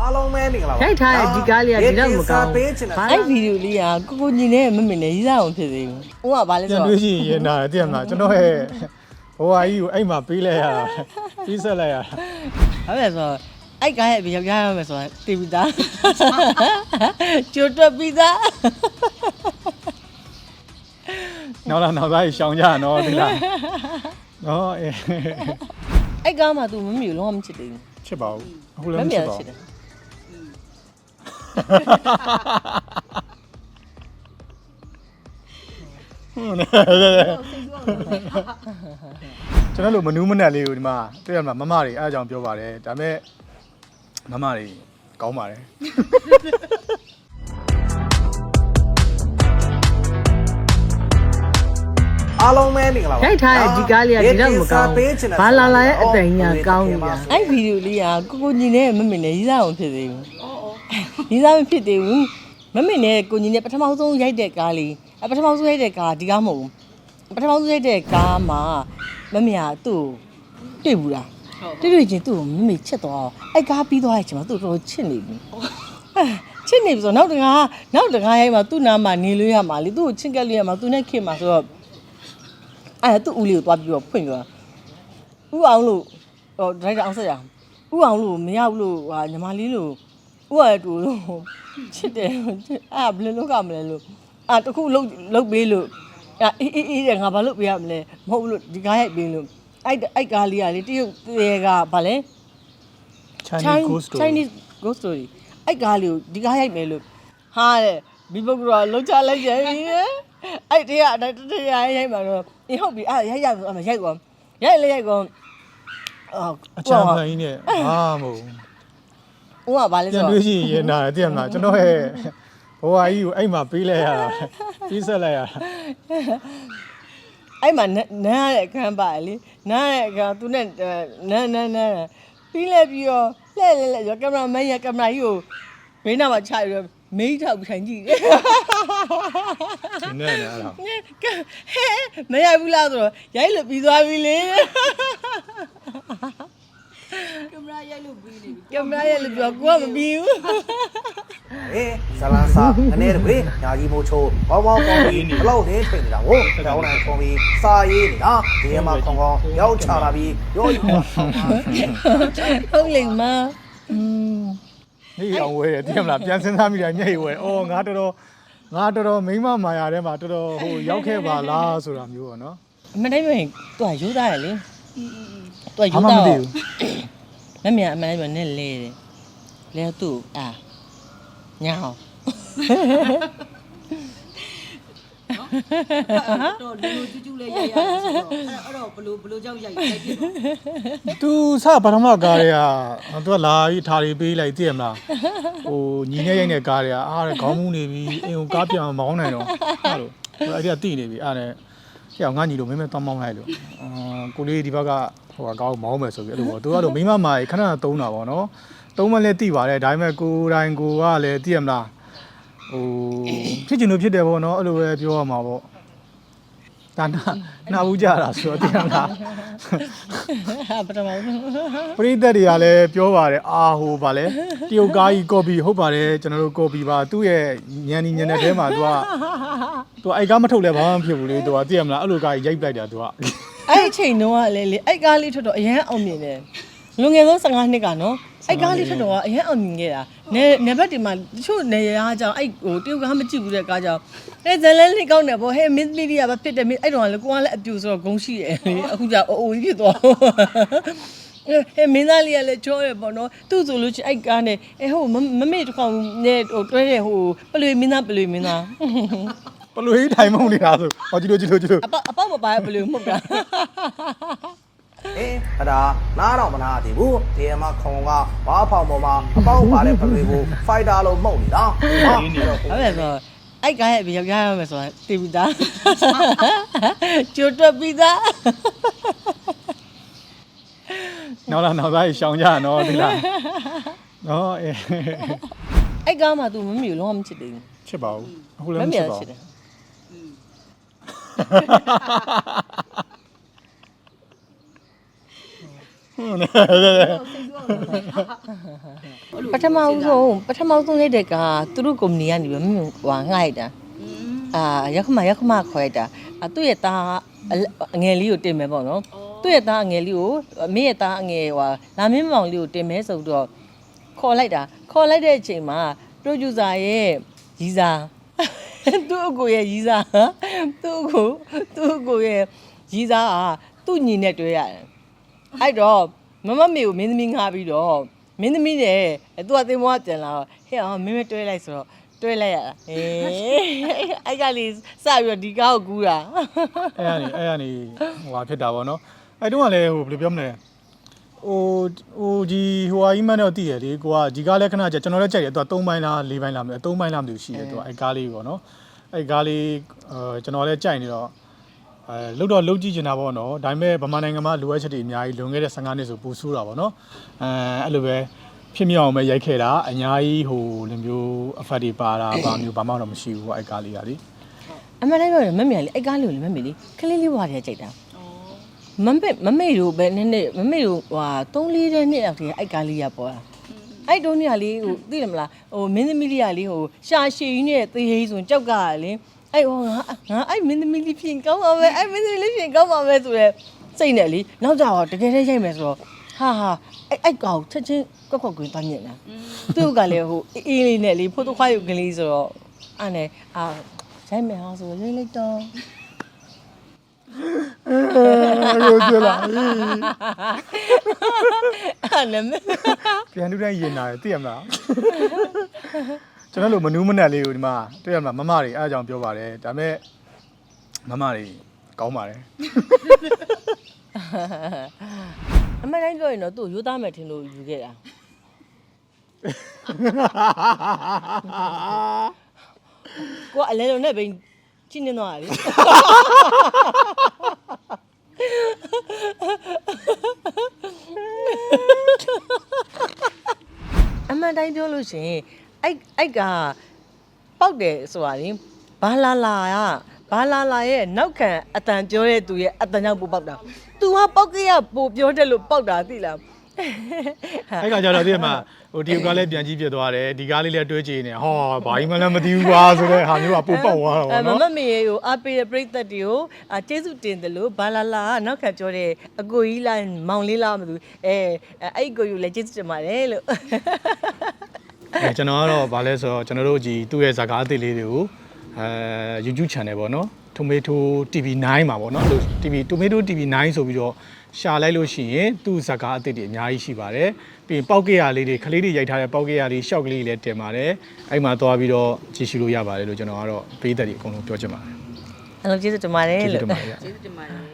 အားလုံးပဲမင်္ဂလာပါရိုက်ထားတဲ့ဒီကားလေးကဒီတော့မကောင်းပေးချင်တာဘူးအဲ့ဗီဒီယိုလေးကကိုကိုညီနဲ့မမေနဲ့ရေးစားအောင်ဖြစ်သေးဘူး။ဦးကဘာလဲပြန်ဆိုတွေးတော့ရှိရင်ရင်နာတယ်သိရမလားကျွန်တော်ရဲ့ဘဝကြီးကိုအဲ့မှာပေးလိုက်ရတာပြီးဆက်လိုက်ရတာဘာလဲဆိုတော့အဲ့ကားရဲ့ယောက်ျားရမယ်ဆိုတော့တီဗီသားကျွတ်တွက်ပြီးသားနောက်လာနောက်သားကြီးရှောင်ကြရနော်ဒီလားနော်အေးအဲ့ကားမှာ तू မမေကိုလုံးဝမချစ်သေးဘူးချစ်ပါဘူးအခု။လည်းမမေချစ်ကပါချစ်တယ်ဘူး ကျွန်တော်တို့မနူးမနက်လေးကိုဒီမှာတွေ့ရမှာမမတွေအားကြောင့်ပြောပါတယ်ဒါပေမဲ့မမတွေကောင်းပါတယ်အားလုံးပဲမင်္ဂလာပါ။ရိုက်ထားတဲ့ဒီကားလေးကဒီတော့မကောင်းပေးချင်ဘူးတာ။ဘာလာလာရဲ့အတိုင်ကြီးကောင်းနေတာ။အဲ့ဗီဒီယိုလေးကကိုကိုညီနဲ့မမေနဲ့ရေးစားအောင်ဖြစ်သေးဘူး။ ရေးစားမဖြစ်သေးဘူး။မမေနဲ့ကိုညီနဲ့ပထမဆုံးရိုက်တဲ့ကားလေးအပထမဆုံးရိုက်တဲ့ကားဒီကားမဟုတ်ဘူး။ပထမဆုံးရိုက်တဲ့ကားမှာမမေကသူ့ကိုတွေ့ဘူးလား။တွေ့တွေ့ချင်းသူ့ကိုမမေချစ်သွားအောင်အဲ့ကားပြီးသွားတဲ့အချိန်မှာသူ့တော်တော်ချစ်နေပြီ။အဲချစ်နေပြီဆိုတော့နောက်တကားနောက်တကားရိုက်မှာသူ့နားမှာနေလို့ရမှာလေသူ့ကိုချစ်ကပ်လို့ရမှာသူနဲ့ခင်မှာဆိုတော့အဲ့ဒါသူ့ဦးလေးကိုသွားပြီးတော့ဖွင့်ပြောဥအောင်လို့ဟိုဒရိုက်တာအောင်ဆက်ရအောင်ဥအောင်လို့မရဘူးလို့ဟာညီမလေးလို့ ဥရတူလို့ချစ်တယ်အဲ့ဒါဘယ်လိုလုပ်ရမလဲလို့အာတခုလုတ်လုတ်ပေးလို့အာအေးအေးအေးတဲ့ငါဘာလုပ်ပေးရမလဲမဟုတ်ဘူးလို့ဒီကားရိုက်ပေးလို့အဲ့အဲ့ကားလေးကလေတရုတ်တဲကဗာလဲ Chinese ghost story Chinese ghost story အဲ့ကားလေးကိုဒီကားရိုက်မယ်လို့ဟာတဲ့ဘီဘုတ်ကတော့လှုပ်ချလိုက်ကြပြီအဲ့တရားအဲ့တရားရိုက်မှာတော့အေးဟုတ်ပြီအဲ့ရိုက်ရမယ်အဲ့ရိုက်ကောရိုက်လေရိုက်ကောအော်အချမ်းဖန်ကြီးနဲ့ဟာမဟုတ်ဘူး ဦးကဘာလဲပြန်ဆိုတွေးတော့ရှိရင်ရင်နာတယ်သိရမလားကျွန်တော်ရဲ့ဘဝကြီးကိုအဲ့မှာပေးလိုက်ရတာပြီးဆက်လိုက်ရတာအဲ့မှာနန်းရတဲ့အခန်းပါလေနန်းရတဲ့အခန်းသူနဲ့နန်းနန်းနန်းပြီးလဲပြီးတော့လှဲ့လှဲ့လှဲ့ကင်မရာမန်ရကင်မရာကြီးကိုဘေးနားမှာချပြီးတော့မိတ်ထောက်ထိုင်ကြည့်တယ် ဒီနဲ့နဲ့အဲ့ဒါဟဲမရဘူးလားဆိုတော့ရိုက်လို့ပြီးသွားပြီလေ ကင်မရာရိုက်လို့ပြီးနေပြီကင်မရာရဲ့လို့ပြောကိုကမပြီးဘူးအေးဇလန်စာအနေနဲ့ဘေးညာကြီးမိုးချိုးဘောင်းဘောင်းပေါင်းပြီးဘလောက်နေထိန်နေတာကိုကြောင်းနိုင်ခုံပြီးစာရေးနေတာဒီမှာခေါင်ခေါင်ရောက်ချလာပြီးရောရောဟုတ်လိမ့်မอืมနေအောင်ဝဲတယ်သိရမလားပြန်စဉ်းစားမိတာညှိဝဲအော်ငါတော်တော်ငါတော်တော်မိမမာယာထဲမှာတော်တော်ဟိုရောက်ခဲ့ပါလားဆိုတာမျိုးပေါ့နော်အမတိုင်းပြန်သူကယူသားရလေသူကယူဘာမှသား မသိဘူးမမြအမတိုင်းပြန်နဲ့လဲတယ်လဲသူ့အာညာအောင်တော့လူလူကျူးကျူးလေးရိုက်ရတယ်ဆိုတော့အဲ့တော့ဘလို့ဘလို့ကြောင့်ရိုက်ရိုက်ဖြစ်တော့သူစပထမကားတွေကသူကလာပြီးထားတွေပေးလိုက်သိရမလားဟိုညီနေရိုက်တဲ့ကားတွေကအားတဲ့ခေါင်းမူးနေပြီအိမ်ကိုကားပြန်မောင်းနိုင်တော့ဟာလို့အဲ့ဒီကတိနေပြီအားတဲ့ဟဲ့ငါညီလို့မင်းမဲတောင်းမောင်းလိုက်လို့အာကိုလေးဒီဘက်က ဟိုကကားကိုမောင်းမယ်ဆိုပြီးအဲ့လိုပေါ့သူကတော့မိမမာကြီးခဏခဏသုံးတာပေါ့နော်သုံးမလဲတိပါတယ်ဒါပေမဲ့ကိုယ်တိုင်ကိုကလည်းသိရမလားဟိုဖြစ်ချင်လို့ဖြစ်တယ်ပေါ့နော်အဲ့လိုပဲပြောရမှာပေါ့ဒါနာနာဘူးကြတာဆိုတော့သိရမလားပထမဆုံးပရိသတ်တွေကလည်းပြောပါတယ်အာဟိုဗာလဲတရုတ်ကားကြီးကော်ပီဟုတ်ပါတယ်ကျွန်တော်တို့ကော်ပီပါသူ့ရဲ့ညံနေညံတဲ့ထဲမှာသူကသူကအဲ့ကားမထုတ်လဲဘာမှမဖြစ်ဘူးလေသူကသိရမလားအဲ့လိုကားကြီးရိုက်ပလိုက်တာသူက အဲ့အချိန်တုန်းကလေလေအဲ့ကားလေးထွက်တော့အရန်အောင်မြင်တယ်လွန်ငယ်ဆုံး15နှစ်ကနော်အဲ့ကားလေးထွက်တော့ကအရန်အောင်မြင်ခဲ့တာနေနေဘက်ဒီမှာတချို့နေရာကြောင့်အဲ့ဟိုတရုတ်ကားမကြည့်ဘူးတဲ့ကားကြောင့်အဲ့ဇလန်လေးကောင်းတယ်ဗောဟဲ့မင်းမီဒီယာပဲဖြစ်တယ်မင်းအဲ့တော့ကလေကိုကလည်းအပြူဆိုတော့ဂုံရှိတယ်လေအခုကျအိုအိုကြီးဖြစ်သွားဟဲ့မင်းသားလေးကလည်းကြောတယ်ပေါ့နော်သူ့ဆိုလို့ချင်းအဲ့ကားနဲ့အဲဟိုမမေတစ်ခေါက်နဲ့ဟိုတွဲတဲ့ဟိုပလွေမင်းသားပလွေမင်းသား ပလွေးထိုင်မုံနေတာဆိုဟောကြည့်လို့ကြည့်လို့ကြည့်လို့အပေါက်အပေါက်မပါရဲ့ပလွေမှုတ်တာအေးအဒါနားတော့မနာသေးဘူးဒီမှာခေါင်ကဘာဖောင်ပေါ်မှာအပေါက်ပါတဲ့ဖလွေကိုဖိုက်တာလို့မှုတ်နေတာဟာဟုတ်တယ်ဆိုအဲ့ကားရဲ့ယောက်ျားရမယ်ဆိုတာတီဗီသားကျွတ်တွက်ပြီးသားနောက်လာနောက်သားကြီးရှောင်ကြရနော်ဒီလားနော်အေးအဲ့ကားမှာ तू မမေကိုလုံးဝမချစ်သေးဘူးချစ်ပါဘူးအခုမလည်းမမေချစ်ကပါချစ်ဘူးတယ် ပထမဆုံးပထမဆုံးရိုက်တဲ့ကသူတို့ကုမ္ပဏီကနေပြီးဟိုငှားရိုက်တာအာရောက်ခမရောက်ခမခေါ်ရိုက်တာအသူ့ရဲ့သားအငယ်လေးကိုတင်မယ်ပေါ့နော်သူ့ရဲ့သားအငယ်လေးကိုမင်းရဲ့သားအငယ်ဟိုလာမင်းမောင်လေးကိုတင်မယ်ဆိုတော့ခေါ်လိုက်တာခေါ်လိုက်တဲ့အချိန်မှာ producer ရဲ့ရီစာ သူ့အကိုရဲ့ရီစာသူ့အကိုသူ့အကိုရဲ့ရီစာကသူ့ညီနဲ့တွေ့ရတယ်အဲ့တော့မမမေကိုမင်းသမီးငှားပြီးတော့မင်းသမီးနဲ့သူကသင်္ဘောကပြန်လာတော့ဟဲ့အောင်မင်းမတွဲလိုက်ဆိုတော့တွဲလိုက်ရတာအေးအဲ့ကလေးစပြီးတော့ဒီကားကိုကူးတာအဲ့ကနေအဲ့ကနေဟိုဟာဖြစ်တာပေါ့နော်အဲ့တုန်းကလည်းဟိုဘယ်လိုပြောမလဲ ဟိုဟိုဒီဟိုဟာကြီးမှန်းတော့တည်ရလေကိုကဒီကားလည်းခဏကြာကျွန်တော်လည်းကြိုက်တယ်သူက3ပိုင်းလား4ပိုင်းလားမသိဘူး3ပိုင်းလားမသိဘူးရှိတယ်သူကအဲ့ကားလေးပေါ့နော်အဲ့ကားလေးအဲကျွန်တော်လည်းကြိုက်နေတော့အဲလုတ်တော့လုတ်ကြည့်နေတာပေါ့နော်ဒါပေမဲ့ဗမာနိုင်ငံမှာလိုအပ်ချက်တွေအများကြီးလွန်ခဲ့တဲ့15နှစ်ဆိုပူဆိုးတာပေါ့နော်အဲအဲ့လိုပဲဖြစ်မြောက်အောင်ပဲရိုက်ခဲ့တာအများကြီးဟိုလိုမျိုးအဖက်တွေပါတာဘာမျိုးဘာမှတော့မရှိဘူးပေါ့အဲ့ကားလေးကလေအမှန်တိုင်းပြောရင်မမေကလေအဲ့ကားလေးကိုလေမမေလေခလေးလေးဘွားတည်းကြိုက်တာ မမေမမေတို့ပဲနည်းနည်းမမေတို့ဟွာ3 4တဲ့နှစ်လောက်တည်းအဲ့ကားလေးရပေါ်တာအဲ့တုန်းကလေဟိုသိတယ်မလားဟိုမင်းသမီးလေးကလေဟိုရှာရှည်ကြီးနဲ့သေဟိဆိုကြောက်ကလေအဲ့ဟောငါငါအဲ့မင်းသမီးလေးပြင်ကောင်းပါပဲအဲ့မင်းသမီးလေးပြင်ကောင်းပါပဲဆိုတော့စိတ်နဲ့လေနောက်ကြတော့တကယ်တည်းရိုက်မယ်ဆိုတော့ဟာဟာအဲ့အဲ့ကောင်ချက်ချင်းကွက်ကွက်ကွင်းသွားမြင်တာသူ့ကလည်းဟိုအေးလေးနဲ့လေဖိုတိုခွားရုပ်ကလေးဆိုတော့အဲ့နဲ့အာရိုက်မယ်ဟာဆိုရိုက်လိုက်တော့ ရိုးကြလာအဲ့နဲ့မပြန်လူတိုင်းရင်လာတယ်သိရမလားကျွန်တော်တို့မနူးမနက်လေးကိုဒီမှာတွေ့ရမလားမမတွေအားကြောင့်ပြောပါတယ်ဒါပေမဲ့မမတွေကောင်းပါတယ်အမှန်တိုင်းပြောရင်တော့သူ့ကိုရိုးသားမယ်ထင်လို့ယူခဲ့တာကိုကအလဲလုံးနဲ့ပဲ ချင်းနေတော့လေအမှန်တိုင်းပြောလို့ရှိရင်အဲ့အဲ့ကပောက်တယ်ဆိုတာလေဘာလာလာကဘာလာလာရဲ့နောက်ခံအတန်ပြောတဲ့သူရဲ့အတန်ကြောင့်ပိုပေါက်တာ तू ကပောက်ကရပိုပြောတယ်လို့ပောက်တာသိလား အဲ့ကကြတော့သိရမှာဟိုဒီကလည်းပြန်ကြည့်ပြသွားတယ်ဒီကားလေးလည်းတွဲကြည့်နေဟောဘာကြီးမှလည်းမသိဘူးကွာဆိုတဲ့ဟာမျိုးကပိုပေါက်သွားတော့အဲမနော်မမေကိုအပေးတဲ့ပြိသက်တွေကိုအကျေးဇူးတင်တယ်လို့ဘာလာလာကနောက်ခံပြောတဲ့အကိုကြီးလားမောင်လေးလားမသိဘူးအဲအဲ့အကိုကြီးကိုလည်းကျေးဇူးတင်ပါတယ်လို့အဲကျွန်တော်ကတော့ဗာလဲဆိုတော့ကျွန်တော်တို့ကြီးသူ့ရဲ့ဇာကားအသစ်လေးတွေကိုအဲ YouTube channel ပေါ့နော် Tomato TV9 မှာပေါ့နော်အဲ့လို TV Tomato TV9 ဆိုပြီးတော့ ရှာလိုက်လို့ရှိရင်သူ့ဇာကားအသစ်တွေအများကြီးရှိပါတယ်ပြီးရင်ပေါက်ကရလေးတွေခလေးတွေရိုက်ထားတဲ့ပေါက်ကရလေးရှောက်ကလေးတွေလည်းတင်ပါတယ်အဲ့မှာသွားပြီးတော့ကြည့်ရှုလို့ရပါတယ်လို့ကျွန်တော်ကတော့ပေးသက်တွေအကုန်လုံးပြောချင်ပါတယ်အဲ့လိုကျေးဇူးတင်ပါတယ်ကျေးဇူးလို့တင်ပါတယ်ဗျကျေးဇူးတင်ပါတယ်